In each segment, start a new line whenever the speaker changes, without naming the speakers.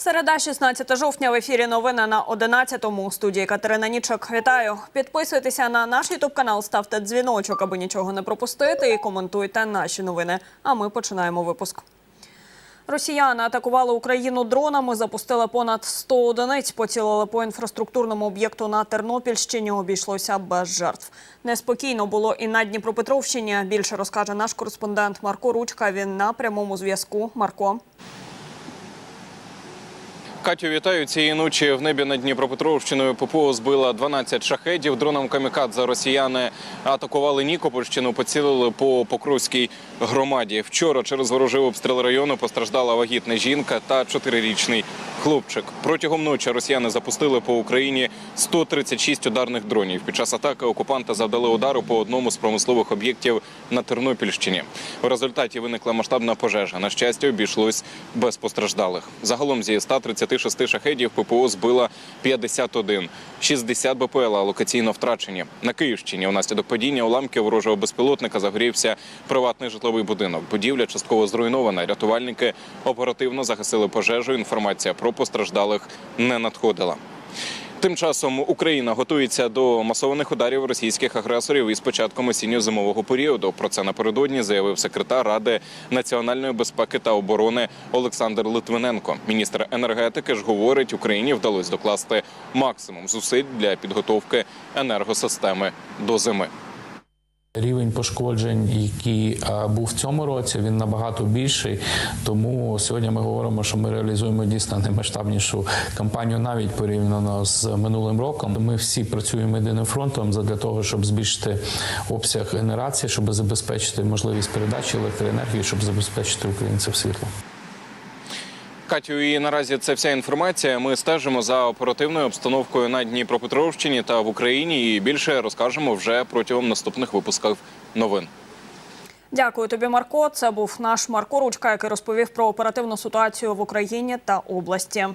Середа, 16 жовтня в ефірі новини на 11-му. У студії Катерина Нічок. Вітаю. Підписуйтеся на наш ютуб канал, ставте дзвіночок, аби нічого не пропустити, і коментуйте наші новини. А ми починаємо випуск. Росіяни атакували Україну дронами, запустили понад 100 одиниць, поцілили по інфраструктурному об'єкту на Тернопільщині. Обійшлося без жертв. Неспокійно було і на Дніпропетровщині. Більше розкаже наш кореспондент Марко Ручка. Він на прямому зв'язку. Марко.
Катю, вітаю цієї ночі в небі над Дніпропетровщиною ППО збила 12 шахедів. Дроном камікадзе росіяни атакували Нікопольщину, поцілили по Покровській громаді. Вчора через ворожий обстріл району постраждала вагітна жінка та чотирирічний хлопчик. Протягом ночі росіяни запустили по Україні 136 ударних дронів. Під час атаки окупанти завдали удару по одному з промислових об'єктів на Тернопільщині. У результаті виникла масштабна пожежа. На щастя, обійшлось без постраждалих. Загалом зі 136 шахедів ППО збила 51. 60 БПЛА локаційно втрачені. На Київщині унаслідок падіння уламків ворожого безпілотника загорівся приватний житловий будинок. Будівля частково зруйнована. Рятувальники оперативно загасили пожежу. Інформація про постраждалих не надходила. Тим часом Україна готується до масованих ударів російських агресорів із початком осінньо-зимового періоду. Про це напередодні заявив секретар Ради національної безпеки та оборони Олександр Литвиненко. Міністр енергетики ж говорить, Україні вдалося докласти максимум зусиль для підготовки енергосистеми до зими.
Рівень пошкоджень, який був в цьому році, він набагато більший. Тому сьогодні ми говоримо, що ми реалізуємо дійсно наймасштабнішу кампанію, навіть порівняно з минулим роком. Ми всі працюємо єдиним фронтом для того, щоб збільшити обсяг генерації, щоб забезпечити можливість передачі електроенергії, щоб забезпечити українців світлом.
Катю, і наразі це вся інформація. Ми стежимо за оперативною обстановкою на Дніпропетровщині та в Україні. І більше розкажемо вже протягом наступних випусків новин.
Дякую тобі, Марко. Це був наш Марко Ручка, який розповів про оперативну ситуацію в Україні та області.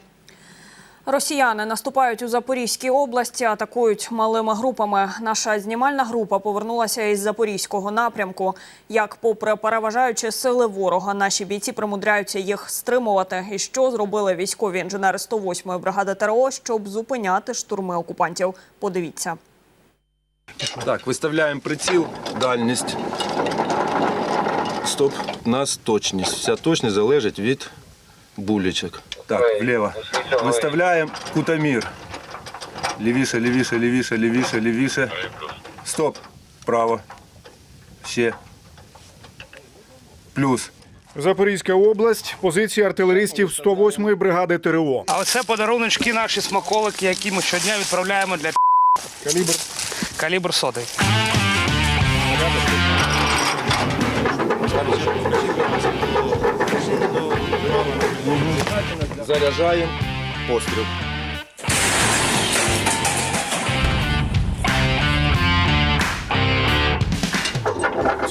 Росіяни наступають у Запорізькій області, атакують малими групами. Наша знімальна група повернулася із запорізького напрямку. Як, попри переважаючі сили ворога, наші бійці примудряються їх стримувати. І що зробили військові інженери 108-ї бригади ТРО, щоб зупиняти штурми окупантів? Подивіться.
Так, виставляємо приціл, дальність. Стоп. Нас точність. Вся точність залежить від булечок. Так, вліво. Виставляємо кутомір. Лівіше, лівіше, лівіше, лівіше, лівіше. Стоп. Право. Ще. Плюс.
Запорізька область, позиції артилеристів 108-ї бригади ТРО.
А оце подаруночки наші смаколики, які ми щодня відправляємо для
Калібр
калібр сотий.
Заряджаємо. Постріл.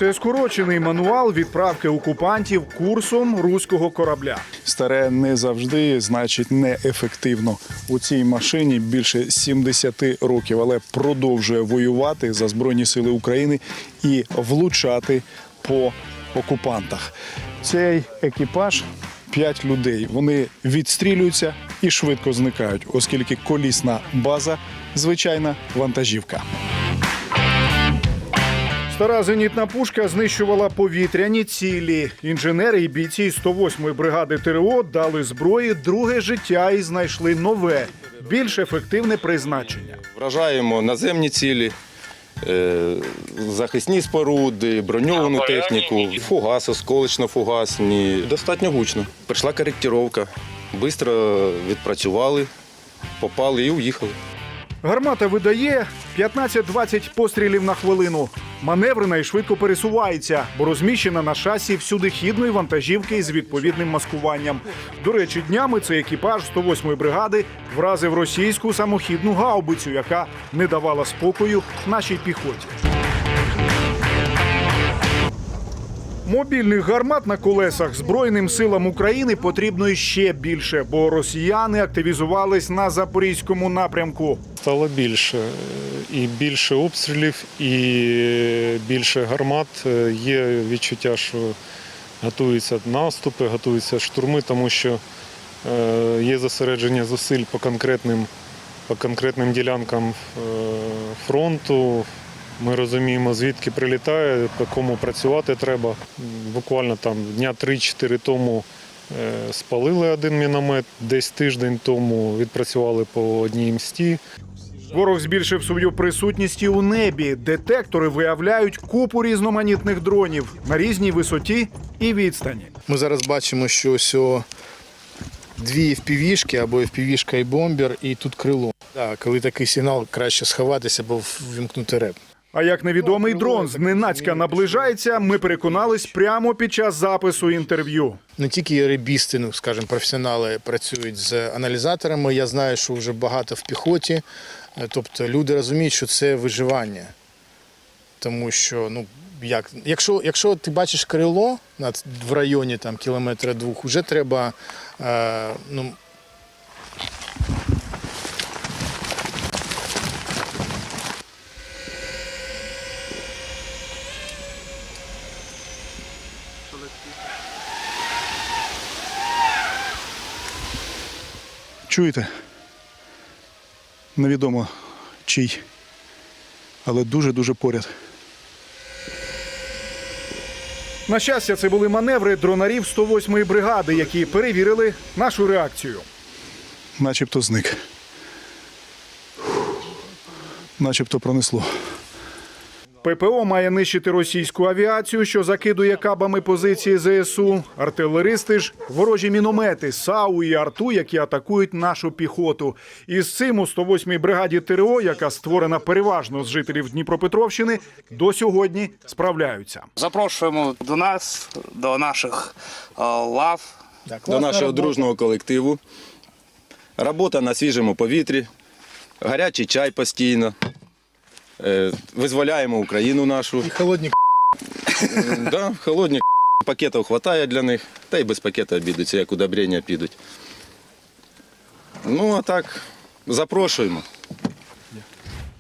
це скорочений мануал відправки окупантів курсом руського корабля.
Старе не завжди значить неефективно. У цій машині більше 70 років, але продовжує воювати за збройні сили України і влучати по окупантах. Цей екіпаж. П'ять людей вони відстрілюються і швидко зникають, оскільки колісна база звичайна вантажівка.
Стара зенітна пушка знищувала повітряні цілі. Інженери і бійці 108-ї бригади ТРО дали зброї друге життя і знайшли нове, більш ефективне призначення.
Вражаємо наземні цілі, е, захисні споруди, броньовану техніку, фугаси, осколично-фугасні. Достатньо гучно. Прийшла коректировка. Бистро відпрацювали, попали і уїхали.
Гармата видає 15-20 пострілів на хвилину. Маневрена і швидко пересувається, бо розміщена на шасі всюдихідної вантажівки з відповідним маскуванням. До речі, днями цей екіпаж 108-ї бригади вразив російську самохідну гаубицю, яка не давала спокою нашій піхоті. Мобільних гармат на колесах Збройним силам України потрібно ще більше, бо росіяни активізувались на запорізькому напрямку.
Стало більше і більше обстрілів, і більше гармат. Є відчуття, що готуються наступи, готуються штурми, тому що Е, Є зосередження зусиль по конкретним, по конкретним ділянкам е, фронту. Ми розуміємо, звідки прилітає, по кому працювати треба. Буквально там дня 3-4 тому е, спалили один міномет, десь тиждень тому відпрацювали по одній мсті.
Ворог збільшив свою присутність і у небі. Детектори виявляють купу різноманітних дронів на різній висоті і відстані.
Ми зараз бачимо, що ось о дві впівішки або впівішка і бомбер, і тут крило. Так, коли такий сигнал, краще сховатися або ввімкнути реп.
А як невідомий дрон зненацька наближається, ми переконались прямо під час запису інтерв'ю.
Не тільки ребісти, ну скажімо, професіонали працюють з аналізаторами. Я знаю, що вже багато в піхоті. Е, Тобто люди розуміють, що це виживання. Тому що, ну як, якщо, якщо ти бачиш крило в районі там кілометра двох, вже треба е, ну,
Чуєте? Невідомо чий, але дуже-дуже поряд.
На щастя, це були маневри дронарів 108-ї бригади, які перевірили нашу реакцію.
Начебто зник. Начебто пронесло.
ППО має нищити російську авіацію, що закидує кабами позиції ЗСУ. Артилеристи ж ворожі міномети, САУ і арту, які атакують нашу піхоту. І з цим у 108-й бригаді ТРО, яка створена переважно з жителів Дніпропетровщини, до сьогодні справляються.
Запрошуємо до нас, до наших е, лав.
так,
До нашого дружного колективу. Робота на свіжому повітрі, гарячий чай постійно. Е, Визволяємо Україну нашу.
і холодні
М, Да, холодні пакетів вистачає для них, та й без пакета обійдуться, як удобрення підуть. Ну, а так, запрошуємо.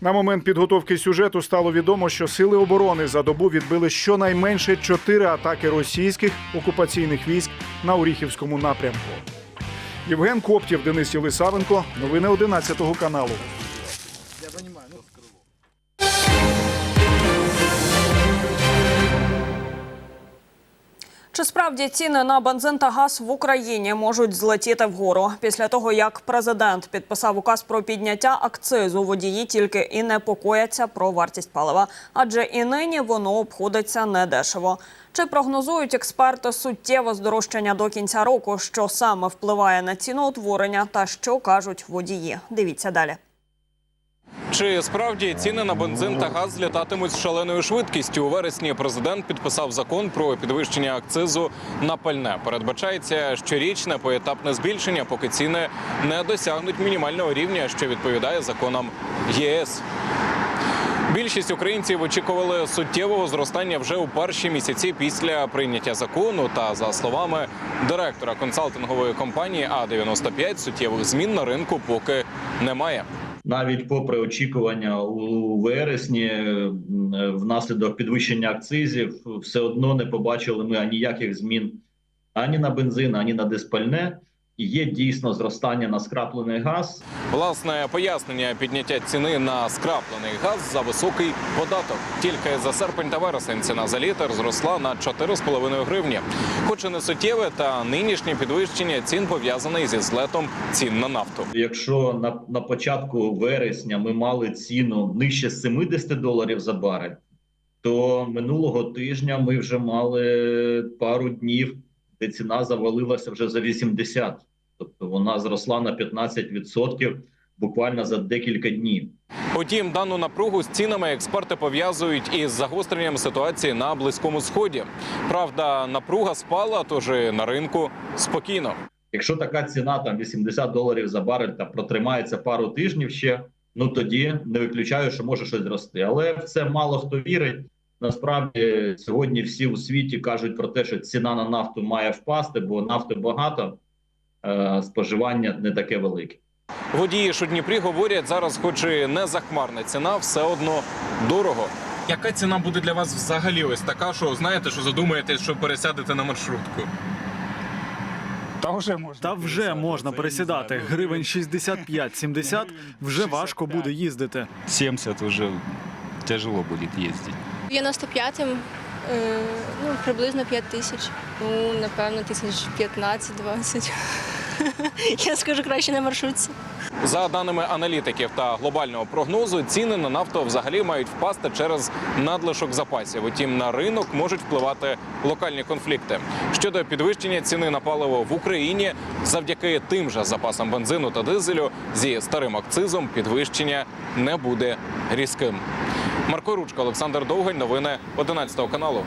На момент підготовки сюжету стало відомо, що сили оборони за добу відбили щонайменше чотири атаки російських окупаційних військ на Оріхівському напрямку. Євген Коптєв, Денис Єлисавенко. Новини 11 каналу.
Чи справді ціни на бензин та газ в Україні можуть злетіти вгору після того, як президент підписав указ про підняття акцизу, водії тільки і непокояться про вартість палива, адже і нині воно обходиться недешево. Чи прогнозують експерти суттєве здорожчання до кінця року, що саме впливає на ціноутворення та що кажуть водії? Дивіться далі.
Чи справді ціни на бензин та газ злітатимуть з шаленою швидкістю? У вересні президент підписав закон про підвищення акцизу на пальне. Передбачається щорічне поетапне збільшення, поки ціни не досягнуть мінімального рівня, що відповідає законам ЄС. Більшість українців очікували суттєвого зростання вже у перші місяці після прийняття закону. Та за словами директора консалтингової компанії А 95 суттєвих змін на ринку поки немає.
Навіть попри очікування у вересні, внаслідок підвищення акцизів, все одно не побачили ми ніяких змін ані на бензин, ані на диспальне. І Є дійсно зростання на скраплений газ.
Власне пояснення підняття ціни на скраплений газ за високий податок. Тільки за серпень та вересень ціна за літр зросла на 4,5 гривні. Хоч і не суттєве, та нинішнє підвищення цін пов'язане зі злетом цін на нафту.
Якщо на, на початку вересня ми мали ціну нижче 70 доларів за барель, то минулого тижня ми вже мали пару днів, де ціна завалилася вже за 80. Тобто вона зросла на 15% буквально за декілька днів.
Утім, дану напругу з цінами експерти пов'язують із загостренням ситуації на близькому сході. Правда, напруга спала, тож і на ринку спокійно.
Якщо така ціна там 80 доларів за барель та протримається пару тижнів ще, ну тоді не виключаю, що може щось зрости. Але в це мало хто вірить. Насправді сьогодні всі у світі кажуть про те, що ціна на нафту має впасти, бо нафти багато, споживання не таке велике.
Водії ж у Дніпрі говорять зараз, хоч і не захмарна ціна, все одно дорого. Яка ціна буде для вас взагалі ось така, що знаєте, що задумаєтесь, що пересядете на маршрутку?
Та вже можна вже можна пересідати. Гривень 65-70 вже важко буде їздити.
70 уже тяжело будет ездить.
95-м е, ну, приблизно 5 тисяч. Ну, напевно, тисяч 15-20. Я скажу краще на маршрутці.
За даними аналітиків та глобального прогнозу, ціни на нафту взагалі мають впасти через надлишок запасів. Утім, на ринок можуть впливати локальні конфлікти. Щодо підвищення ціни на паливо в Україні, завдяки тим же запасам бензину та дизелю зі старим акцизом підвищення не буде різким. Марко Ручка, Олександр Довгань. Новини 11 каналу.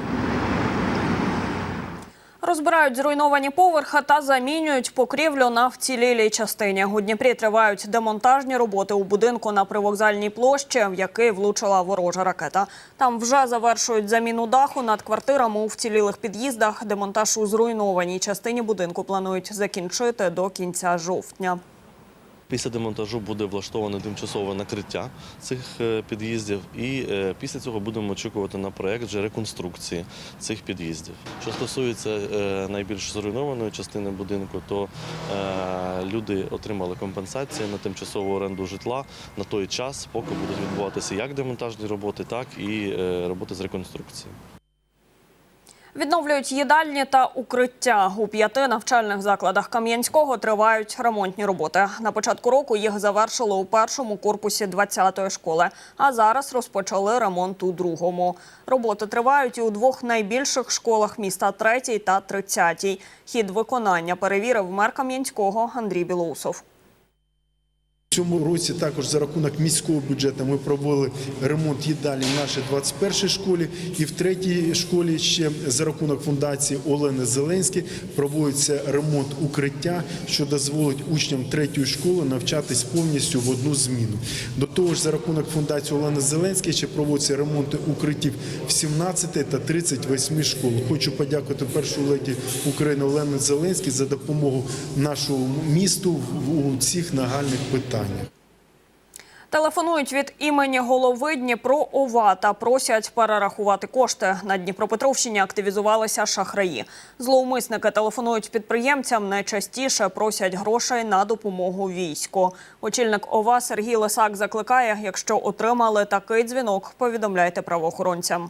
Розбирають зруйновані поверхи та замінюють покрівлю на вцілілій частині. У Дніпрі тривають демонтажні роботи у будинку на привокзальній площі, в який влучила ворожа ракета. Там вже завершують заміну даху над квартирами у вцілілих під'їздах. Демонтаж у зруйнованій частині будинку планують закінчити до кінця жовтня.
Після демонтажу буде влаштоване тимчасове накриття цих е, під'їздів, і е, після цього будемо очікувати на проект вже реконструкції цих під'їздів. Що стосується е, найбільш зруйнованої частини будинку, то люди отримали компенсації на тимчасову оренду житла на той час, поки будуть відбуватися як демонтажні роботи, так і роботи з реконструкції.
Відновлюють їдальні та укриття. У п'яти навчальних закладах Кам'янського тривають ремонтні роботи. На початку року їх завершили у першому корпусі 20-ї школи, а зараз розпочали ремонт у другому. Роботи тривають і у двох найбільших школах міста 3 та 30. Хід виконання перевірив мер Кам'янського Андрій Білоусов.
Цьому році також за рахунок міського бюджету ми провели ремонт їдалі в нашій 21-й школі. І в третій школі ще за рахунок фундації Олени Зеленської проводиться ремонт укриття, що дозволить учням третьої школи навчатись повністю в одну зміну. До того ж, за рахунок фундації Олени Зеленської ще проводяться ремонти укриттів в 17 та 38 школ. Хочу подякувати першу леді України Олені Зеленській за допомогу нашому місту у цих нагальних питаннях.
Телефонують від імені голови Дніпро ОВА та просять перерахувати кошти. На Дніпропетровщині активізувалися шахраї. Зловмисники телефонують підприємцям. Найчастіше просять грошей на допомогу війську. Очільник ОВА Сергій Лисак закликає, якщо отримали такий дзвінок, повідомляйте правоохоронцям.